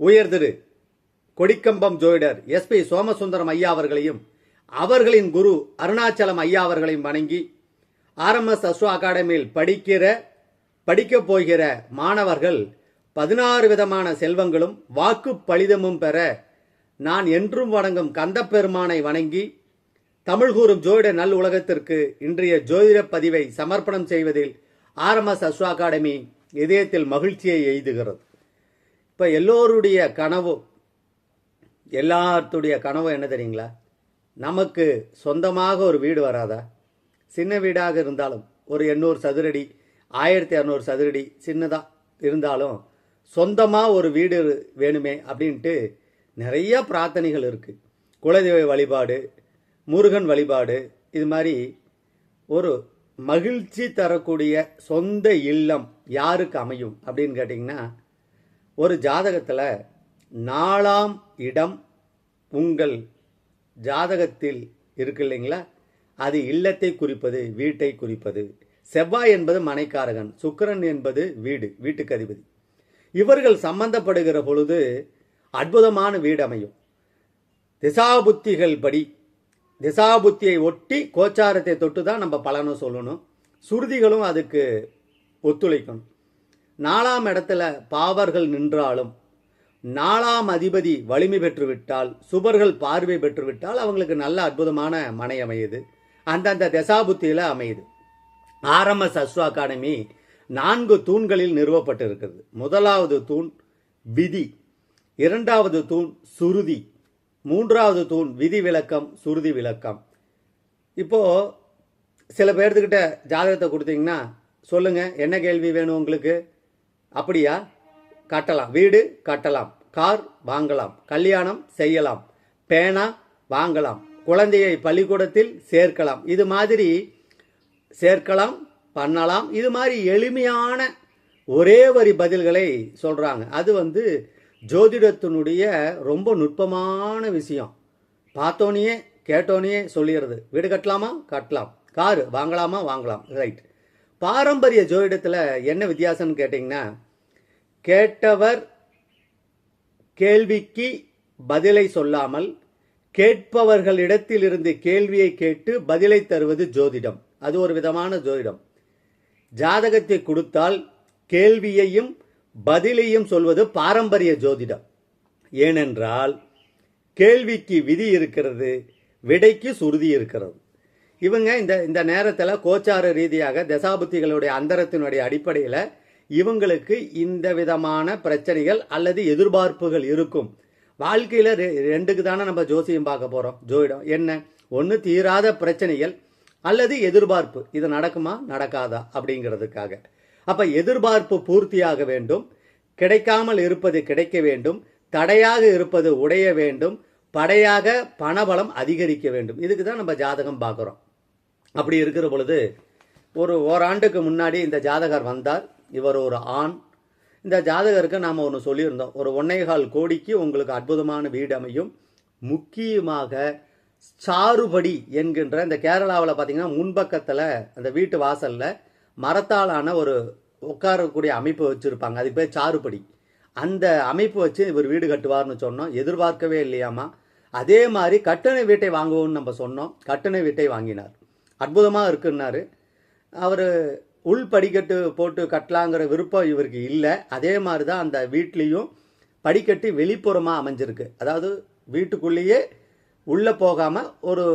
உயர்திரு கொடிக்கம்பம் ஜோயிடர் எஸ்பி சோமசுந்தரம் ஐயா அவர்களையும் அவர்களின் குரு அருணாச்சலம் ஐயா அவர்களையும் வணங்கி ஆர்எம்எஸ் அஸ்வா அகாடமியில் படிக்கிற படிக்கப் போகிற மாணவர்கள் பதினாறு விதமான செல்வங்களும் வாக்கு பலிதமும் பெற நான் என்றும் வணங்கும் கந்தப்பெருமானை வணங்கி தமிழ் கூறும் ஜோதிட நல் உலகத்திற்கு இன்றைய ஜோதிட பதிவை சமர்ப்பணம் செய்வதில் ஆர்எம்எஸ் அஸ்வா அகாடமி இதயத்தில் மகிழ்ச்சியை எய்துகிறது. இப்போ எல்லோருடைய கனவு எல்லாத்துடைய கனவு என்ன தெரியுங்களா? நமக்கு சொந்தமாக ஒரு வீடு வராதா? சின்ன வீடாக இருந்தாலும் ஒரு எண்ணூறு சதுரடி ஆயிரத்தி இரநூறு சதுரடி சின்னதாக இருந்தாலும் சொந்தமாக ஒரு வீடு வேணுமே அப்படின்ட்டு நிறைய பிரார்த்தனைகள் இருக்குது குலதெய்வ வழிபாடு முருகன் வழிபாடு இது மாதிரி ஒரு மகிழ்ச்சி தரக்கூடிய சொந்த இல்லம் யாருக்கு அமையும் அப்படின்னு கேட்டிங்கன்னா ஒரு ஜாதகத்தில் நாலாம் இடம் உங்கள் ஜாதகத்தில் இருக்கு இல்லைங்களா? அது இல்லத்தை குறிப்பது வீட்டை குறிப்பது. செவ்வாய் என்பது மனைக்காரகன் சுக்கிரன் என்பது வீடு வீட்டுக்கு அதிபதி. இவர்கள் சம்பந்தப்படுகிற பொழுது அற்புதமான வீடு அமையும். திசாபுத்திகள் படி திசாபுத்தியை ஒட்டி கோச்சாரத்தை தொட்டு தான் நம்ம பலனும் சொல்லணும். சுருதிகளும் அதுக்கு ஒத்துழைக்கணும். நாலாம் இடத்துல பாவர்கள் நின்றாலும் நாலாம் அதிபதி வலிமை பெற்றுவிட்டால் சுபர்கள் பார்வை பெற்றுவிட்டால் அவங்களுக்கு நல்ல அற்புதமான மனை அமையுது. அந்தந்த தசாபுத்தியில் அமையுது. ஆர்எம்எஸ் அஸ்வா அகாடமி நான்கு தூண்களில் நிறுவப்பட்டு இருக்கிறது முதலாவது தூண் விதி இரண்டாவது தூண் சுருதி மூன்றாவது தூண் விதி விளக்கம் சுருதி விளக்கம். இப்போ சில பேர்த்துக்கிட்ட ஜாதகத்தை கொடுத்தீங்கன்னா சொல்லுங்க என்ன கேள்வி வேணும் உங்களுக்கு? அப்படியா? கட்டலாம். வீடு கட்டலாம். கார் வாங்கலாம். கல்யாணம் செய்யலாம். பேனா வாங்கலாம். குழந்தையை பள்ளிக்கூடத்தில் சேர்க்கலாம். இது மாதிரி சேர்க்கலாம் பண்ணலாம். இது மாதிரி எளிமையான ஒரே வரி பதில்களை சொல்கிறாங்க அது வந்து ஜோதிடத்தினுடைய ரொம்ப நுட்பமான விஷயம். பார்த்தோனையே கேட்டோனையே சொல்லிடுறது. வீடு கட்டலாமா? கட்டலாம். காரு வாங்கலாமா? வாங்கலாம். ரைட். பாரம்பரிய ஜோதிடத்தில் என்ன வித்தியாசம்னு கேட்டிங்கன்னா கேட்டவர் கேள்விக்கு பதிலை சொல்லாமல் கேட்பவர்களிடத்திலிருந்து கேள்வியை கேட்டு பதிலை தருவது ஜோதிடம். அது ஒரு விதமான ஜோதிடம். ஜாதகத்தை கொடுத்தால் கேள்வியையும் பதிலையும் சொல்வது பாரம்பரிய ஜோதிடம். ஏனென்றால் கேள்விக்கு விதி இருக்கிறது விடைக்கு சுருதி இருக்கிறது. இவங்க இந்த இந்த நேரத்தில் கோச்சார ரீதியாக தசாபுத்திகளுடைய அந்தரத்தினுடைய அடிப்படையில் இவங்களுக்கு இந்த விதமான பிரச்சனைகள் அல்லது எதிர்பார்ப்புகள் இருக்கும். வாழ்க்கையில் ரெண்டுக்கு தானே நம்ம ஜோசியம் பார்க்க போகிறோம் ஜோயிடம் என்ன? ஒன்று தீராத பிரச்சனைகள் அல்லது எதிர்பார்ப்பு. இது நடக்குமா? நடக்காதா? அப்படிங்கிறதுக்காக. அப்போ எதிர்பார்ப்பு பூர்த்தியாக வேண்டும். கிடைக்காமல் இருப்பது கிடைக்க வேண்டும். தடையாக இருப்பது உடைய வேண்டும். படையாக பணபலம் அதிகரிக்க வேண்டும். இதுக்கு தான் நம்ம ஜாதகம் பார்க்குறோம். அப்படி இருக்கிற பொழுது ஒரு ஓராண்டுக்கு முன்னாடி இந்த ஜாதகர் வந்தார். இவர் ஒரு ஆண். இந்த ஜாதகருக்கு நாம் ஒன்று சொல்லியிருந்தோம். ஒரு ஒன்னேகால் கோடிக்கு உங்களுக்கு அற்புதமான வீடு அமையும். முக்கியமாக சாறுபடி என்கின்ற இந்த கேரளாவில் பார்த்தீங்கன்னா முன்பக்கத்தில் அந்த வீட்டு வாசலில் மரத்தாலான ஒரு உட்காரக்கூடிய அமைப்பு வச்சுருப்பாங்க. அதுக்கு பேர் சாறுபடி அந்த அமைப்பு வச்சு இவர் வீடு கட்டுவார்னு சொன்னோம். எதிர்பார்க்கவே இல்லையாமா? அதே மாதிரி கட்டண வீட்டை வாங்குவோம்னு நம்ம சொன்னோம். கட்டண வீட்டை வாங்கினார். அற்புதமாக இருக்குன்னாரு. அவர் உள் படிக்கட்டு போட்டு கட்டலாங்கிற விருப்பம் இவருக்கு இல்லை. அதே மாதிரி தான் அந்த வீட்லேயும் படிக்கட்டு வெளிப்புறமாக அமைஞ்சிருக்கு. அதாவது வீட்டுக்குள்ளேயே உள்ளே போகாமல் ஒரு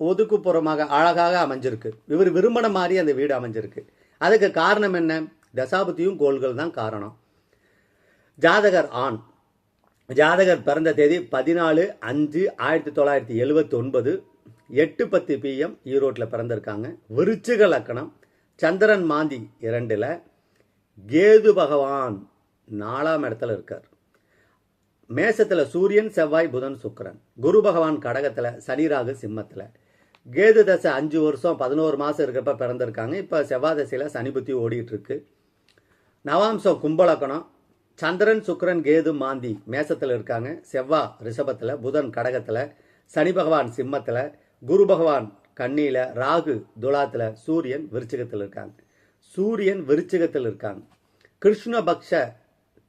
ஒதுக்குப்புறமாக அழகாக அமைஞ்சிருக்கு. இவர் விரும்பின மாதிரி அந்த வீடு அமைஞ்சிருக்கு. அதுக்கு காரணம் என்ன? தசாபதியும் கோள்கள் தான் காரணம். ஜாதகர் ஆண். ஜாதகர் பிறந்த தேதி பதினாலு அஞ்சு ஆயிரத்தி தொள்ளாயிரத்தி எழுபத்தி ஒன்பது எட்டு பத்து பிஎம் ஈரோட்டில் பிறந்திருக்காங்க. விருச்சிக லக்கணம் சந்திரன் மாந்தி இரண்டில் கேது பகவான் நாலாம் இடத்துல இருக்கார். மேசத்தில் சூரியன் செவ்வாய் புதன் சுக்கரன். குரு பகவான் கடகத்தில் சனிராகு சிம்மத்தில். கேது தசை அஞ்சு வருஷம் பதினோரு மாதம் இருக்கிறப்ப பிறந்திருக்காங்க. இப்போ செவ்வாய் தசையில் சனி புத்தி ஓடிட்டு இருக்கு நவாம்சம் கும்பலக்கணம் சந்திரன் சுக்கரன் கேது மாந்தி மேசத்தில் இருக்காங்க. செவ்வாய் ரிஷபத்தில் புதன் கடகத்தில் சனி பகவான் சிம்மத்தில் குரு பகவான் கன்னியில ராகு துலாத்துல சூரியன் விருச்சகத்தில் இருக்காங்க. சூரியன் விருச்சகத்தில் இருக்காங்க. கிருஷ்ணபக்ஷ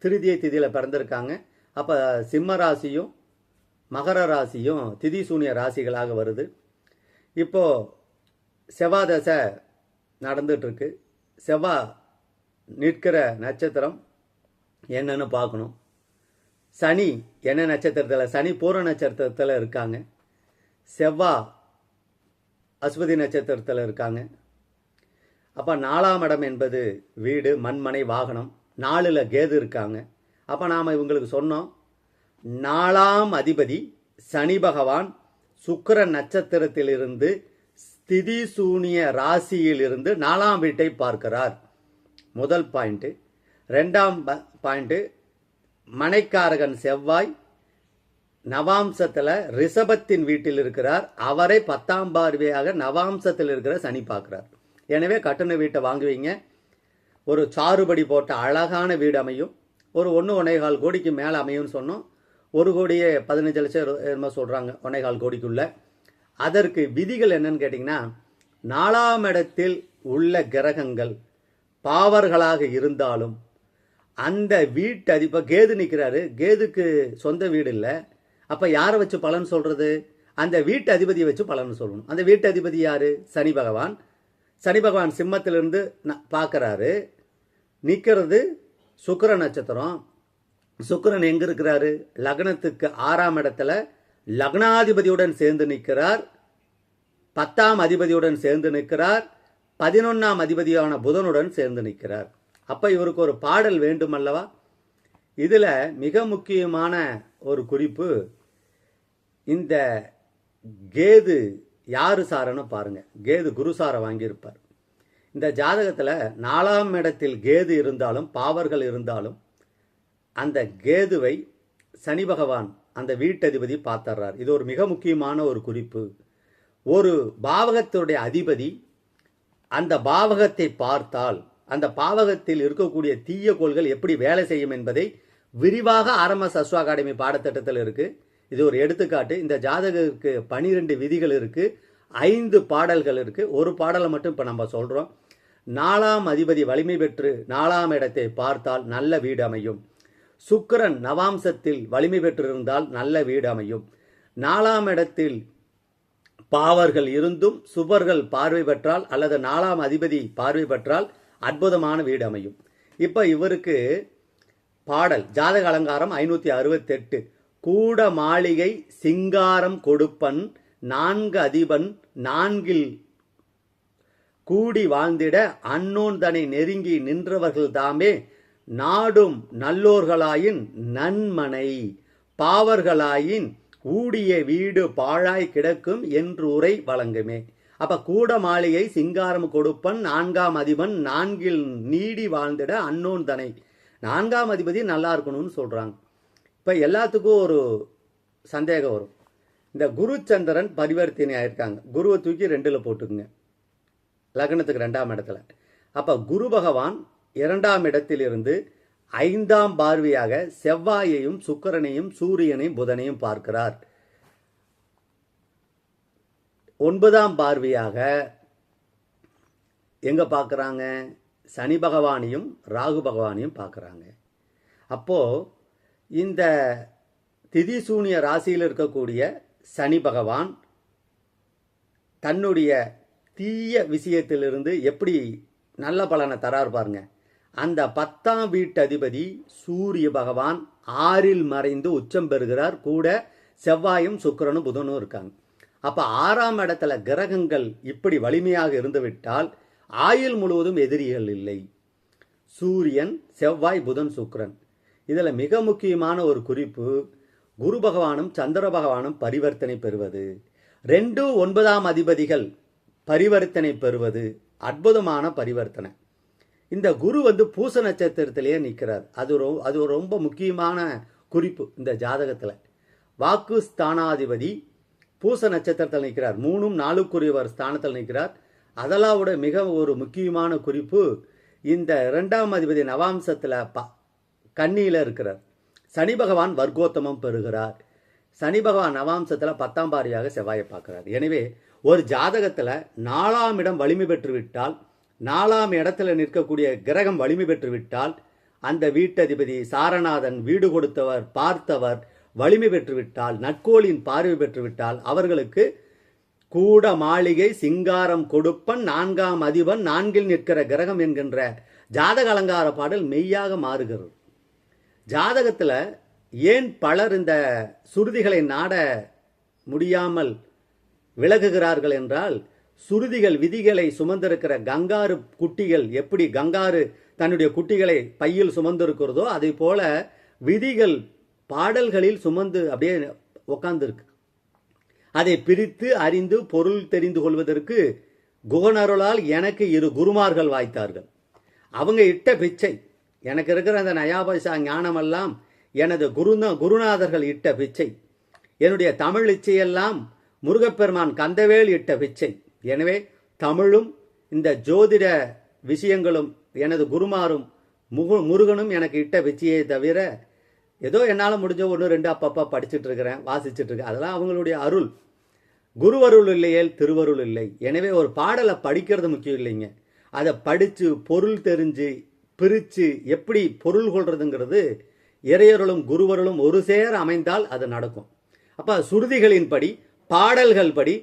திருதியை திதியில பிறந்திருக்காங்க. அப்ப சிம்ம ராசியும் மகர ராசியும் திதி சூனிய ராசிகளாக வருது. இப்போ செவ்வாதசை நடந்துகிட்ருக்கு நடந்துட்டு இருக்கு நிற்கிற நட்சத்திரம் என்னன்னு பார்க்கணும். சனி என்ன நட்சத்திரத்தில்? சனி பூர நட்சத்திரத்தில் இருக்காங்க. செவ்வாய் அஸ்வதி நட்சத்திரத்தில் இருக்காங்க. அப்போ நாலாம் இடம் என்பது வீடு மண்மனை வாகனம். நாலில் கேது இருக்காங்க. அப்போ நாம் இவங்களுக்கு சொன்னோம் நாலாம் அதிபதி சனி பகவான் சுக்கர நட்சத்திரத்திலிருந்து ஸ்திதி சூனிய ராசியிலிருந்து நாலாம் வீட்டை பார்க்கிறார். முதல் பாயிண்ட்டு ரெண்டாம் பாயிண்ட்டு மனைக்காரகன் செவ்வாய் நவாம்சத்துல ரிஷபத்தின் வீட்டில் இருக்கிறார். அவரை பத்தாம் பார்வையாக நவாம்சத்தில் இருக்கிற சனி பார்க்கிறார். எனவே கட்டண வீட்டை வாங்குவீங்க ஒரு சாறுபடி போட்ட அழகான வீடு அமையும். ஒரு ஒன்று ஒன்னேகால் கோடிக்கு மேலே அமையும்னு சொன்னோம். ஒரு கோடியே பதினஞ்சு லட்சம் என்னமோ சொல்கிறாங்க ஒன்னேகால் கோடிக்குள்ள. அதற்கு விதிகள் என்னன்னு கேட்டிங்கன்னா நாலாம் இடத்தில் உள்ள கிரகங்கள் பாவர்களாக இருந்தாலும் அந்த வீட்டு அதிப கேது நிற்கிறாரு கேதுக்கு சொந்த வீடு இல்லை. அப்போ யாரை வச்சு பலன் சொல்றது? அந்த வீட்டு அதிபதியை வச்சு பலன் சொல்லணும். அந்த வீட்டு அதிபதி யாரு? சனி பகவான். சனி பகவான் சிம்மத்திலிருந்து பார்க்குறாரு பார்க்கறாரு. நிற்கிறது சுக்கர நட்சத்திரம். சுக்கிரன் எங்க இருக்கிறாரு? லக்னத்துக்கு ஆறாம் இடத்துல லக்னாதிபதியுடன் சேர்ந்து நிற்கிறார். பத்தாம் அதிபதியுடன் சேர்ந்து நிற்கிறார். பதினொன்னாம் அதிபதியான புதனுடன் சேர்ந்து நிற்கிறார். அப்ப இவருக்கு ஒரு பாடல் வேண்டும் அல்லவா இதில் மிக முக்கியமான ஒரு குறிப்பு இந்த கேது யாரு சாரன்னு பாருங்க. கேது குருசாரை வாங்கியிருப்பார். இந்த ஜாதகத்தில் நாலாம் இடத்தில் கேது இருந்தாலும் பாவர்கள் இருந்தாலும் அந்த கேதுவை சனி பகவான் அந்த வீட்டதிபதி பார்த்தர்றார் இது ஒரு மிக முக்கியமான ஒரு குறிப்பு. ஒரு பாவகத்தினுடைய அதிபதி அந்த பாவகத்தை பார்த்தால் அந்த பாவகத்தில் இருக்கக்கூடிய தீய கோள்கள் எப்படி வேலை செய்யும் என்பதை விரிவாக ஆரம்ப சஸ்வா அகாடமி பாடத்திட்டத்தில் இருக்குது இது ஒரு எடுத்துக்காட்டு. இந்த ஜாதகருக்கு பனிரெண்டு விதிகள் இருக்குது ஐந்து பாடல்கள் இருக்குது ஒரு பாடலை மட்டும் இப்போ நம்ம சொல்கிறோம் நாலாம் அதிபதி வலிமை பெற்று நாலாம் இடத்தை பார்த்தால் நல்ல வீடு அமையும். சுக்கரன் நவாம்சத்தில் வலிமை பெற்றிருந்தால் நல்ல வீடு அமையும். நாலாம் இடத்தில் பாவர்கள் இருந்தும் சுபர்கள் பார்வை பெற்றால் அல்லது நாலாம் அதிபதி பார்வை பெற்றால் அற்புதமான வீடு அமையும். இப்போ இவருக்கு பாடல் ஜாதக அலங்காரம் ஐநூத்தி அறுபத்தெட்டு. கூட மாளிகை சிங்காரம் கொடுப்பன் நான்கு அதிபன் நான்கில் கூடி வாழ்ந்திட அன்னோன் தனை நெருங்கி நின்றவர்கள் தாமே நாடும் நல்லோர்களாயின் நன்மனை. பாவர்களாயின் ஊடிய வீடு பாழாய் கிடக்கும் என்று உரை வழங்குமே. அப்ப கூட மாளிகை சிங்காரம் கொடுப்பன் நான்காம் அதிபன் நான்கில் நீடி வாழ்ந்திட அன்னோன் தனை நான்காம் அதிபதி நல்லா இருக்கணும்னு சொல்கிறாங்க இப்போ எல்லாத்துக்கும் ஒரு சந்தேகம் வரும். இந்த குரு சந்திரன் பரிவர்த்தனை ஆயிருக்காங்க. குருவை தூக்கி ரெண்டில் போட்டுக்குங்க. லக்னத்துக்கு ரெண்டாம் இடத்துல. அப்போ குரு பகவான் இரண்டாம் இடத்திலிருந்து ஐந்தாம் பார்வையாக செவ்வாயையும் சுக்கரனையும் சூரியனையும் புதனையும் பார்க்கிறார். ஒன்பதாம் பார்வையாக எங்க பார்க்குறாங்க? சனி பகவானையும் ராகு பகவானையும் பார்க்குறாங்க. அப்போது இந்த திதிசூனிய ராசியில் இருக்கக்கூடிய சனி பகவான் தன்னுடைய தீய விஷயத்திலிருந்து எப்படி நல்ல பலனை தரார் பாருங்க. அந்த பத்தாம் வீட்டு அதிபதி சூரிய பகவான் ஆறில் மறைந்து உச்சம் பெறுகிறார். கூட செவ்வாயும் சுக்கிரனும் புதனும் இருக்காங்க. அப்போ ஆறாம் இடத்துல கிரகங்கள் இப்படி வலிமையாக இருந்துவிட்டால் ஆயுள் முழுவதும் எதிரிகள் இல்லை. சூரியன் செவ்வாய் புதன் சுக்ரன் இதில் மிக முக்கியமான ஒரு குறிப்பு குரு பகவானும் சந்திர பகவானும் பரிவர்த்தனை பெறுவது. ரெண்டு ஒன்பதாம் அதிபதிகள் பரிவர்த்தனை பெறுவது அற்புதமான பரிவர்த்தனை. இந்த குரு வந்து பூச நட்சத்திரத்திலேயே நிற்கிறார் அது ரொ- அது ரொம்ப முக்கியமான குறிப்பு இந்த ஜாதகத்தில். வாக்கு ஸ்தானாதிபதி பூச நட்சத்திரத்தில் நிற்கிறார் மூணும் நாலுக்குரியவர் ஸ்தானத்தில் நிற்கிறார் அதெல்லாவோட மிக ஒரு முக்கியமான குறிப்பு இந்த இரண்டாம் அதிபதி நவாம்சத்தில் ப கன்னியில் இருக்கிறார். சனி பகவான் வர்க்கோத்தமம் பெறுகிறார். சனி பகவான் நவாம்சத்தில் பத்தாம் பாரியாக செவ்வாயை பார்க்கிறார். எனவே ஒரு ஜாதகத்தில் நாலாம் இடம் வலிமை பெற்றுவிட்டால் நாலாம் இடத்துல நிற்கக்கூடிய கிரகம் வலிமை பெற்றுவிட்டால் அந்த வீட்டதிபதி சாரநாதன் வீடு கொடுத்தவர் பார்த்தவர் வலிமை பெற்றுவிட்டால் நட்கோளின் பார்வை பெற்றுவிட்டால் அவர்களுக்கு கூட மாளிகை சிங்காரம் கொடுப்பன் நான்காம் அதிபன் நான்கில் நிற்கிற கிரகம் என்கின்ற ஜாதக அலங்கார பாடல் மெய்யாக மாறுகிறது. ஜாதகத்தில் ஏன் பலர் இந்த சுருதிகளை நாட முடியாமல் விலகுகிறார்கள் என்றால் சுருதிகள் விதிகளை சுமந்திருக்கிற கங்காரு குட்டிகள் எப்படி கங்காரு தன்னுடைய குட்டிகளை பையில் சுமந்திருக்கிறதோ அதே போல விதிகள் பாடல்களில் சுமந்து அப்படியே உக்காந்துருக்கு. அதை பிரித்து அறிந்து பொருள் தெரிந்து கொள்வதற்கு குகனருளால் எனக்கு இரு குருமார்கள் வாய்த்தார்கள். அவங்க இட்ட பிச்சை எனக்கு இருக்கிற அந்த நயாபைசா ஞானமெல்லாம் எனது குருநா குருநாதர்கள் இட்ட பிச்சை என்னுடைய தமிழ் இச்சையெல்லாம் முருகப்பெருமான் கந்தவேல் இட்ட பிச்சை. எனவே தமிழும் இந்த ஜோதிட விஷயங்களும் எனது குருமாரும் முகு முருகனும் எனக்கு இட்ட பிச்சையை தவிர ஏதோ என்னால் முடிஞ்ச ஒன்று ரெண்டு அப்பப்போ படிச்சுட்டு இருக்கிறேன் வாசிச்சுட்டு இருக்கேன். அதெல்லாம் அவங்களுடைய அருள். குருவருள் இல்லையேல் திருவருள் இல்லை. எனவே ஒரு பாடலை படிக்கிறது முக்கியம் இல்லைங்க. அதை படித்து பொருள் தெரிஞ்சு பிரித்து எப்படி பொருள் கொள்றதுங்கிறது இறையருளும் குருவருளும் ஒரு சேர அமைந்தால் அது நடக்கும். அப்போ சுருதிகளின்படி பாடல்கள் படி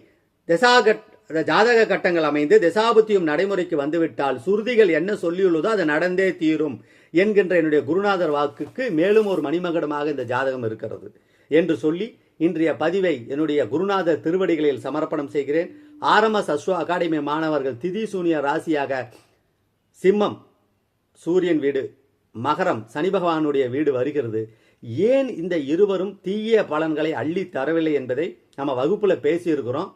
திசாகட் ஜாதக கட்டங்கள் அமைந்து திசாபுத்தியும் நடைமுறைக்கு வந்துவிட்டால் சுருதிகள் என்ன சொல்லியுள்ளதோ அது நடந்தே தீரும் என்கின்ற என்னுடைய குருநாதர் வாக்குக்கு மேலும் ஒரு மணிமகடமாக இந்த ஜாதகம் இருக்கிறது என்று சொல்லி இன்றைய பதிவை என்னுடைய குருநாதர் திருவடிகளில் சமர்ப்பணம் செய்கிறேன். ஆர்எம்எஸ் அஸ்வா அகாடமி மாணவர்கள் திதி சூனிய ராசியாக சிம்மம் சூரியன் வீடு மகரம் சனி பகவானுடைய வீடு வருகிறது. ஏன் இந்த இருவரும் தீய பலன்களை அள்ளி தரவில்லை என்பதை நம்ம வகுப்புல பேசியிருக்கிறோம்.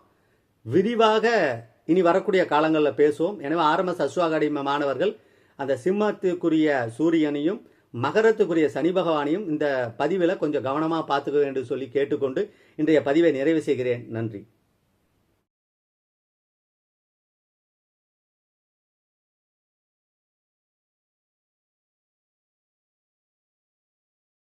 விரிவாக இனி வரக்கூடிய காலங்களில் பேசுவோம். எனவே ஆர்எம்எஸ் அஸ்வா அகாடமி மாணவர்கள் அந்த சிம்மத்துக்குரிய சூரியனையும் மகரத்துக்குரிய சனி பகவானையும் இந்த பதிவில் கொஞ்சம் கவனமாக பார்த்துக்க வேண்டும் சொல்லி கேட்டுக்கொண்டு இன்றைய பதிவை நிறைவு செய்கிறேன். நன்றி.